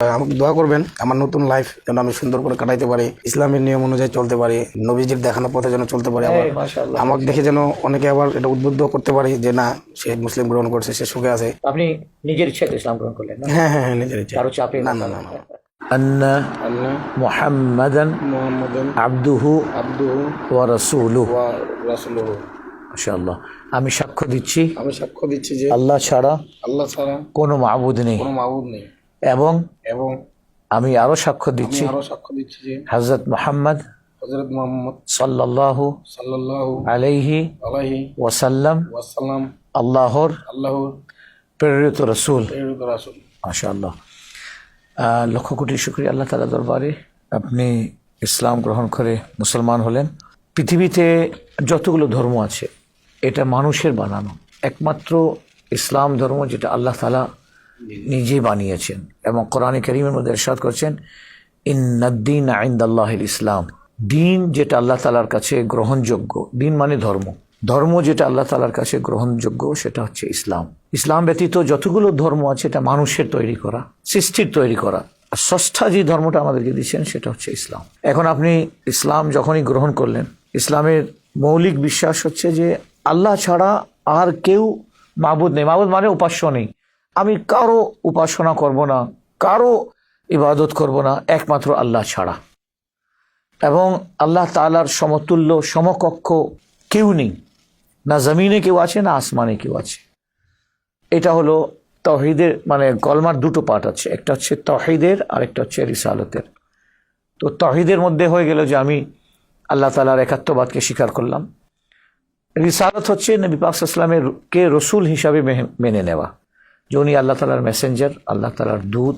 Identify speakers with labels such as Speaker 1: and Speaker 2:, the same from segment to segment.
Speaker 1: আমাকে দোয়া করবেন আমার নতুন লাইফ যেন আমি সুন্দর করে কাটাইতে পারি ইসলামের নিয়ম অনুযায়ী চলতে পারি নবীজির দেখানো পথে যেন চলতে পারি আবার
Speaker 2: মাশাআল্লাহ
Speaker 1: আমাকে দেখে যেন অনেকে আবার এটা উদ্বুদ্ধ করতে পারি যে না সে মুসলিম গ্রহণ করছে সে সুখে আছে
Speaker 2: আপনি নিজের ইচ্ছাতে ইসলাম গ্রহণ করলেন না
Speaker 1: হ্যাঁ হ্যাঁ হ্যাঁ নিজের ইচ্ছা
Speaker 2: কারো চাপে
Speaker 1: না না না না
Speaker 3: أن
Speaker 1: আল্লাহ
Speaker 3: محمدا
Speaker 1: মোহাম্মদ
Speaker 3: عبده
Speaker 1: আব্দুহু
Speaker 3: ورسوله
Speaker 1: ওয়া রাসূলুহু
Speaker 3: মাশাআল্লাহ আমি সাক্ষ্য দিচ্ছি
Speaker 1: আমি সাক্ষ্য দিচ্ছি যে
Speaker 3: আল্লাহ ছাড়া
Speaker 1: আল্লাহ ছাড়া
Speaker 3: কোনো মাবুদ নেই
Speaker 1: কোনো মাবুদ নেই
Speaker 3: এবং
Speaker 1: এবং
Speaker 3: আমি আরও সাক্ষ্য দিচ্ছি।
Speaker 1: আরও সাক্ষ্য দিচ্ছি যে
Speaker 3: হজরত মোহাম্মদ
Speaker 1: হযরত মুহাম্মদ
Speaker 3: সাল্লাল্লাহু
Speaker 1: সাল্লাল্লাহু
Speaker 3: আলাইহি
Speaker 1: আলাইহি
Speaker 3: ওয়াসাল্লাম
Speaker 1: ওয়াসাল্লাম
Speaker 3: আল্লাহর
Speaker 1: আল্লাহর
Speaker 3: প্রেরিত রসুল।
Speaker 1: প্রেরিত রাসূল।
Speaker 3: মাশাআল্লাহ। লক্ষ কোটি শুক্রিয়া আল্লাহ দরবারে। আপনি ইসলাম গ্রহণ করে মুসলমান হলেন। পৃথিবীতে যতগুলো ধর্ম আছে এটা মানুষের বানানো। একমাত্র ইসলাম ধর্ম যেটা আল্লাহ তালা নিজে বানিয়েছেন এবং কোরআন করিমের মধ্যে এরশাদ করছেন ইন্নাদ্দিন আইন্দাল্লাহ ইসলাম। দিন যেটা আল্লাহ তালার কাছে গ্রহণযোগ্য। দিন মানে ধর্ম। ধর্ম যেটা আল্লাহ তালার কাছে গ্রহণযোগ্য, সেটা হচ্ছে ইসলাম। ইসলাম ব্যতীত যতগুলো ধর্ম আছে, এটা মানুষের তৈরি করা, সৃষ্টির তৈরি করা। আর ষষ্ঠা যে ধর্মটা আমাদেরকে দিচ্ছেন, সেটা হচ্ছে ইসলাম। এখন আপনি ইসলাম যখনই গ্রহণ করলেন, ইসলামের মৌলিক বিশ্বাস হচ্ছে যে আল্লাহ ছাড়া আর কেউ মাবুদ নেই। মাবুদ মানে উপাস্য নেই। আমি কারও উপাসনা করব না, কারও ইবাদত করব না, একমাত্র আল্লাহ ছাড়া। এবং আল্লাহ তালার সমতুল্য, সমকক্ষ কেউ নেই। না জমিনে কেউ আছে, না আসমানে কেউ আছে। এটা হলো তহিদের মানে কলমার দুটো পার্ট আছে। একটা হচ্ছে তহিদের আর একটা হচ্ছে রিসালতের। তো তহিদের মধ্যে হয়ে গেল যে আমি আল্লাহ তালার একাত্মবাদকে স্বীকার করলাম। রিসালত হচ্ছে নবী পাকসাল্লামের কে রসুল হিসাবে মেনে নেওয়া। যে উনি আল্লাহ তালার মেসেঞ্জার আল্লাহ তালার দূত,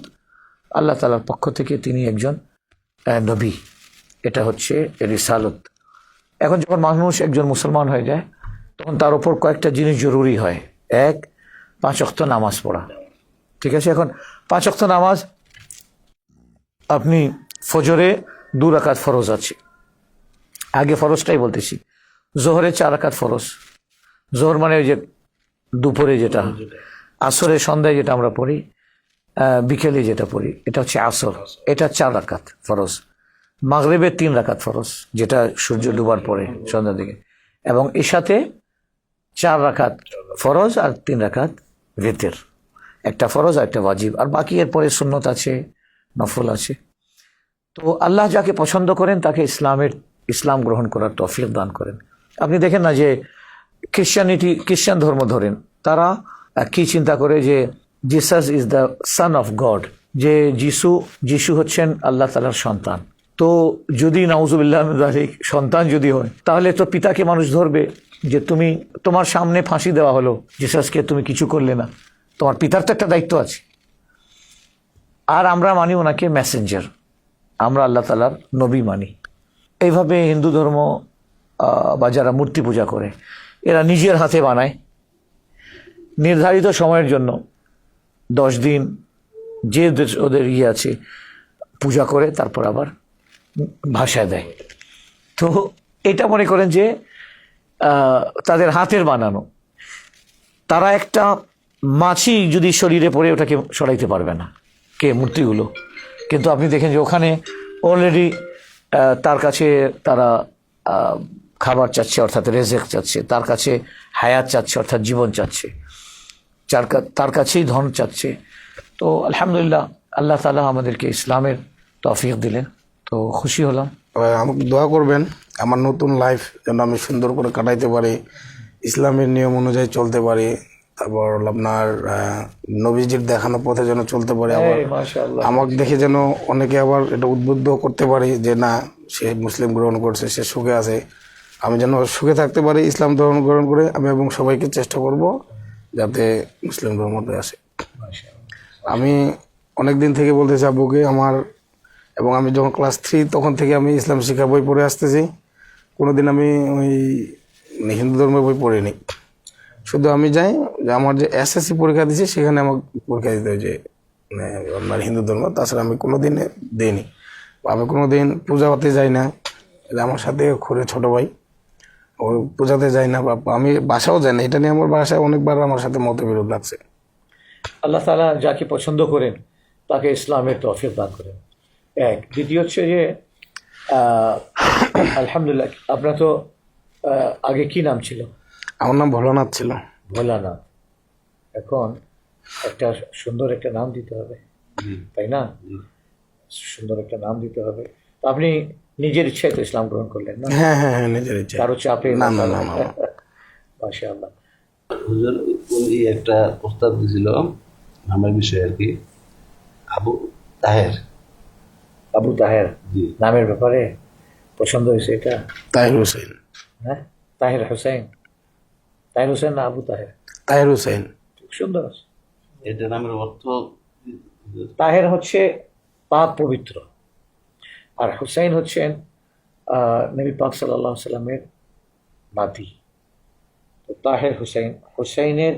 Speaker 3: আল্লাহ তালার পক্ষ থেকে তিনি একজন নবী। এটা হচ্ছে রিসালত। এখন যখন মানুষ একজন মুসলমান হয়ে যায়, তখন তার উপর কয়েকটা জিনিস জরুরি হয়। এক, পাঁচ অক্ত নামাজ পড়া। ঠিক আছে? এখন পাঁচ অক্ত নামাজ, আপনি ফজরে দু রাকাত ফরজ আছে। আগে ফরজটাই বলতেছি। জোহরে চার রাকাত ফরজ। জোহর মানে ওই যে দুপুরে যেটা। আসরে সন্ধ্যায় যেটা আমরা পড়ি বিকেলে যেটা পড়ি, এটা হচ্ছে আসর। এটা চার রাকাত ফরজ। মাগরেবের তিন রাকাত ফরজ, যেটা সূর্য ডুবার পরে, সন্ধ্যার দিকে। এবং এর সাথে চার রাকাত ফরজ আর তিন রাকাত ভেতের। একটা ফরজ আর একটা ওয়াজিব। আর বাকি এরপরে সুন্নত আছে, নফল আছে। তো আল্লাহ যাকে পছন্দ করেন, তাকে ইসলামের, ইসলাম গ্রহণ করার তৌফিক দান করেন। আপনি দেখেন না যে খ্রিস্টানিটি খ্রিস্টান ধর্ম ধরেন, তারা কি চিন্তা করে যে Jesus is the son of God যে যিশু যিশু হচ্ছেন আল্লাহ তালার সন্তান। তো যদি নাউজুবিল্লাহ সন্তান যদি হয়, তাহলে তো পিতাকে মানুষ ধরবে যে তুমি, তোমার সামনে ফাঁসি দেওয়া হলো জিসাসকে তুমি কিছু করলে না। তোমার পিতার তো একটা দায়িত্ব আছে। আর আমরা মানি ওনাকে মেসেঞ্জার আমরা আল্লাহ তালার নবী মানি। এইভাবে হিন্দু ধর্ম বা যারা মূর্তি পূজা করে, এরা নিজের হাতে বানায়। নির্ধারিত সময়ের জন্য। দশ দিন যে ওদের- ইয়ে আছে, পূজা করে, তারপর আবার ভাষায় দেয়। তো এটা মনে করেন যে তাদের হাতের বানানো। তারা একটা মাছি যদি শরীরে পড়ে, ওটাকে সরাইতে পারবে না, কে, মূর্তিগুলো। কিন্তু আপনি দেখেন যে ওখানে অলরেডি তার কাছে তারা খাবার চাচ্ছে, অর্থাৎ রেজেক চাচ্ছে, তার কাছে হায়াত চাচ্ছে, অর্থাৎ জীবন চাচ্ছে। যার তার কাছেই ধন চাচ্ছে। তো আলহামদুলিল্লাহ আল্লাহ তালা আমাদেরকে ইসলামের তৌফিক দিলেন। তো খুশি হলাম।
Speaker 1: আমাকে দোয়া করবেন আমার নতুন লাইফ যেন আমি সুন্দর করে কাটাইতে পারি ইসলামের নিয়ম অনুযায়ী চলতে পারি তারপর আপনার নবীজির দেখানো পথে যেন চলতে পারে আবার আমাকে দেখে যেন অনেকে আবার এটা উদ্বুদ্ধ করতে পারি যে না সে মুসলিম গ্রহণ করছে সে সুখে আছে। আমি যেন সুখে থাকতে পারি ইসলাম ধর্ম গ্রহণ করে আমি এবং সবাইকে চেষ্টা করব যাতে মুসলিম ধর্মতে আসে। আমি অনেক দিন থেকে বলতেছি আব্বুকে আমার এবং আমি যখন ক্লাস থ্রি তখন থেকে আমি ইসলাম শিক্ষা বই পড়ে আসতেছি। কোনোদিন আমি ওই হিন্দু ধর্মের বই পড়িনি। শুধু আমি যাই, যে আমার যে এসএসসি পরীক্ষা দিয়েছি, সেখানে আমার পরীক্ষা দিতে হয় যে মানে আপনার হিন্দু ধর্ম। তাছাড়া আমি কোনো দিন দিইনি আমি কোনো দিন পূজা হতে যাই না। আমার সাথে ঘুরে ছোট ভাই। ও পূজাতে যাই না বা আমি বাসাও যাই না এটা নিয়ে আমার বাসায় অনেকবার আমার সাথে মতবিরোধ লাগছে।
Speaker 2: আল্লাহ তালা যাকে পছন্দ করেন
Speaker 3: তাকে ইসলামের তফিক দান করেন। এক দ্বিতীয় হচ্ছে যে আলহামদুলিল্লাহ আপনার তো আগে কি নাম ছিল?
Speaker 1: আমার নাম ভোলানাথ ছিল।
Speaker 3: ভোলানাথ। এখন একটা সুন্দর একটা নাম দিতে হবে। তাই না? সুন্দর একটা নাম দিতে হবে। তো আপনি নিজের ইচ্ছায় তো ইসলাম গ্রহণ করলেন না?
Speaker 1: হ্যাঁ হ্যাঁ হ্যাঁ নিজের ইচ্ছা
Speaker 3: কারও চাপে
Speaker 1: না না না না
Speaker 3: মাসা আল্লাহ
Speaker 4: হুজুর উনি একটা প্রস্তাব দিয়েছিল আমার বিষয়ে আর কি। আবু তাহের।
Speaker 3: আবু তাহের
Speaker 4: জি।
Speaker 3: নামের ব্যাপারে পছন্দ হয়েছে এটা?
Speaker 1: তাহের হোসেন
Speaker 3: হ্যাঁ? তাহের হোসেন তাহের হোসেন না আবু তাহের?
Speaker 1: তাহের হোসেন
Speaker 3: খুব সুন্দর। আছে
Speaker 4: এটা নামের অর্থ
Speaker 3: তাহের হচ্ছে পাক পবিত্র। আর হুসাইন হচ্ছেন নবী পাক সাল্লাহ সাল্লামের নাতি তো তাহের হুসাইন হুসাইনের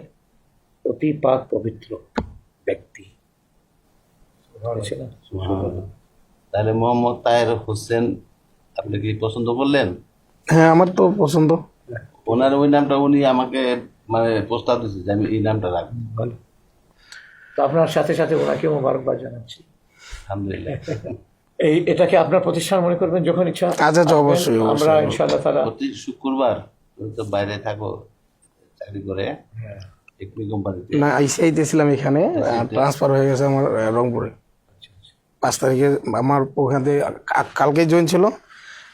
Speaker 3: অতি পাক পবিত্র ব্যক্তি।
Speaker 4: তাহলে মোহাম্মদ তাহের হোসেন আপনি কি পছন্দ করলেন?
Speaker 1: হ্যাঁ আমার তো পছন্দ।
Speaker 4: ওনার ওই নামটা উনি আমাকে মানে প্রস্তাব দিয়েছে যে আমি এই নামটা রাখব।
Speaker 3: তো আপনার সাথে সাথে ওনাকে মোবারকবাদ জানাচ্ছি।
Speaker 4: আলহামদুলিল্লাহ।
Speaker 3: এই এটাকে আপনার প্রতিষ্ঠান মনে করবেন যখন ইচ্ছা?
Speaker 1: আচ্ছা, আচ্ছা, অবশ্যই।
Speaker 3: আমরা ইনশাআল্লাহ তারা
Speaker 4: প্রতি শুক্রবার তো বাইরে থাকো চাকরি করে কোম্পানিতে
Speaker 1: না আইসিআইতে ছিলাম এখানে ট্রান্সফার হয়ে গেছে আমার রংপুরে। পাঁচ তারিখে আমার ওখান থেকে কালকে জয়েন ছিল।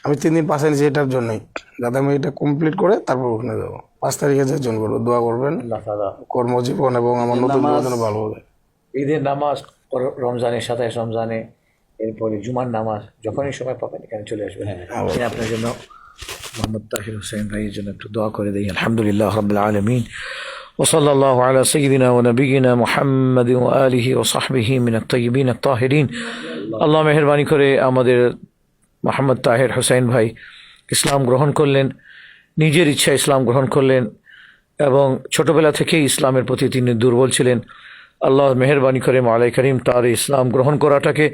Speaker 1: আমি তিন দিন পাশে নিয়েছি এটার জন্যই। যাতে আমি এটা কমপ্লিট করে তারপর ওখানে যাব। পাঁচ তারিখে যে জয়েন করব দোয়া করবেন। কর্মজীবন এবং আমার নতুন যেন ভালো হবে।
Speaker 3: ঈদের নামাজ পর- রমজানে সাতাইশ রমজানে এরপরে জুমার নামাজ যখনই সময় পাবেন এখানে চলে আসবেন আমি আপনার জন্য মোহাম্মদ তাহির হোসেন ভাইয়ের জন্য একটু দোয়া করে দিই আলহামদুলিল্লাহ রবিল আলমিন وصلى الله على سيدنا ونبينا محمد وآله وصحبه من الطيبين الطاهرين আল্লাহ মেহরবানি করে আমাদের মোহাম্মদ তাহের হোসেন ভাই ইসলাম গ্রহণ করলেন নিজের ইচ্ছা ইসলাম গ্রহণ করলেন এবং ছোটবেলা থেকেই ইসলামের প্রতি তিনি দুর্বল ছিলেন আল্লাহ মেহরবানি করে মালাই করিম তার ইসলাম গ্রহণ করাটাকে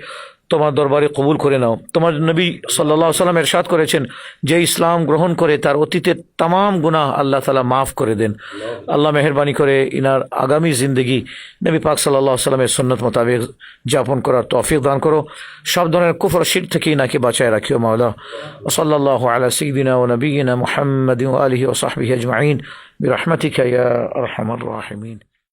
Speaker 3: তোমার দরবারে কবুল করে নাও। তোমার নবী সাল্লা সাল্লাম এরশাদ করেছেন যে ইসলাম গ্রহণ করে তার অতীতের তাম গুনা আল্লাহ তালা মাফ করে দেন। আল্লাহ মেহরবানি করে ইনার আগামী জিন্দগি নবী পাক সাল্লা সাল্লামের সন্ন্যত মোতাবেক যাপন করার তৌফিক দান করো। সব ধরনের কুফর শির থেকে ইনাকে বাঁচায় রাখিও মাওলা। সাল্লাহ আলা সিদিনা ও নবীনা মোহাম্মদ আলহি ও সাহবি আজমাইন। বিরহমতিকা